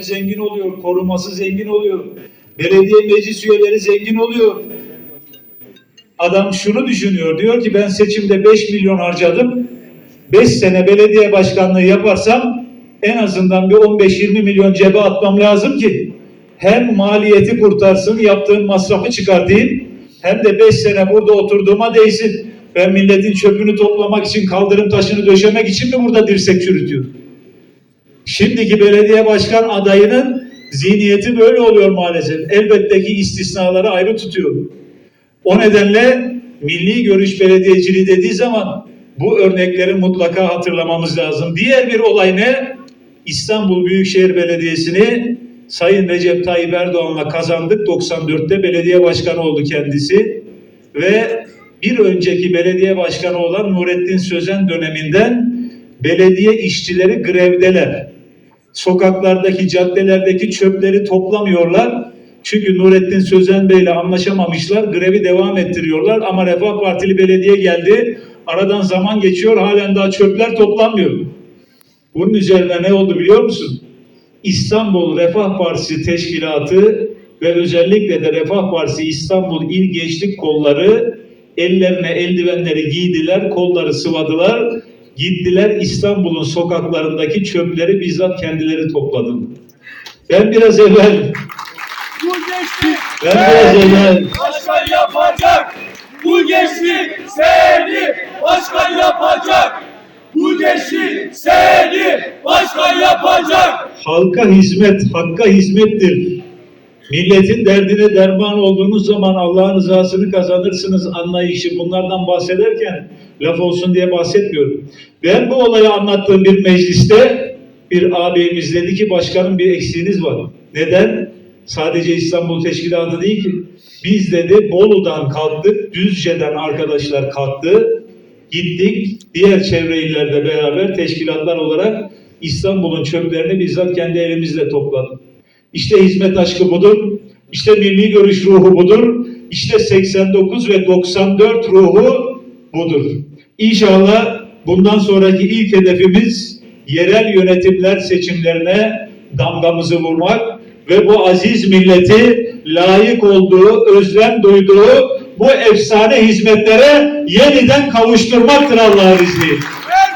zengin oluyor, koruması zengin oluyor. Belediye meclis üyeleri zengin oluyor. Adam şunu düşünüyor, diyor ki ben seçimde 5 milyon harcadım. 5 sene belediye başkanlığı yaparsam en azından bir 15-20 milyon cebe atmam lazım ki hem maliyeti kurtarsın, yaptığım masrafı çıkartayım hem de 5 sene burada oturduğuma değsin. Ben milletin çöpünü toplamak için, kaldırım taşını döşemek için mi burada dirsek çürütüyorum? Şimdiki belediye başkan adayının zihniyeti böyle oluyor maalesef. Elbette ki istisnaları ayrı tutuyor. O nedenle milli görüş belediyeciliği dediği zaman bu örnekleri mutlaka hatırlamamız lazım. Diğer bir olay ne? İstanbul Büyükşehir Belediyesi'ni Sayın Recep Tayyip Erdoğan'la kazandık. 94'te belediye başkanı oldu kendisi. Ve bir önceki belediye başkanı olan Nurettin Sözen döneminden belediye işçileri grevdeler. Sokaklardaki, caddelerdeki çöpleri toplamıyorlar. Çünkü Nurettin Sözen Bey'le anlaşamamışlar. Grevi devam ettiriyorlar ama Refah Partili belediye geldi. Aradan zaman geçiyor. Halen daha çöpler toplanmıyor. Bunun üzerine ne oldu biliyor musun? İstanbul Refah Partisi Teşkilatı ve özellikle de Refah Partisi İstanbul İl Gençlik Kolları ellerine eldivenleri giydiler, kolları sıvadılar. Gittiler İstanbul'un sokaklarındaki çöpleri bizzat kendileri topladılar. Ben biraz evvel, Bu gençlik ben biraz evvel başkan yapacak. Bu gençlik seni başkan yapacak. Bu gençlik seni başkan yapacak. halka hizmet, hakka hizmettir. Milletin derdine derman olduğunuz zaman Allah'ın rızasını kazanırsınız anlayışı bunlardan bahsederken laf olsun diye bahsetmiyorum. Ben bu olayı anlattığım bir mecliste bir ağabeyimiz dedi ki başkanım bir eksiğiniz var. Neden? Sadece İstanbul Teşkilatı değil ki. Biz dedi Bolu'dan kalktık, Düzce'den arkadaşlar kalktı. Gittik diğer çevre illerde beraber teşkilatlar olarak İstanbul'un çöplerini bizzat kendi elimizle topladık. İşte hizmet aşkı budur. İşte milli görüş ruhu budur. İşte 89 ve 94 ruhu budur. İnşallah bundan sonraki ilk hedefimiz yerel yönetimler seçimlerine damgamızı vurmak ve bu aziz milleti layık olduğu, özlem duyduğu bu efsane hizmetlere yeniden kavuşturmaktır Allah'ın izniyle.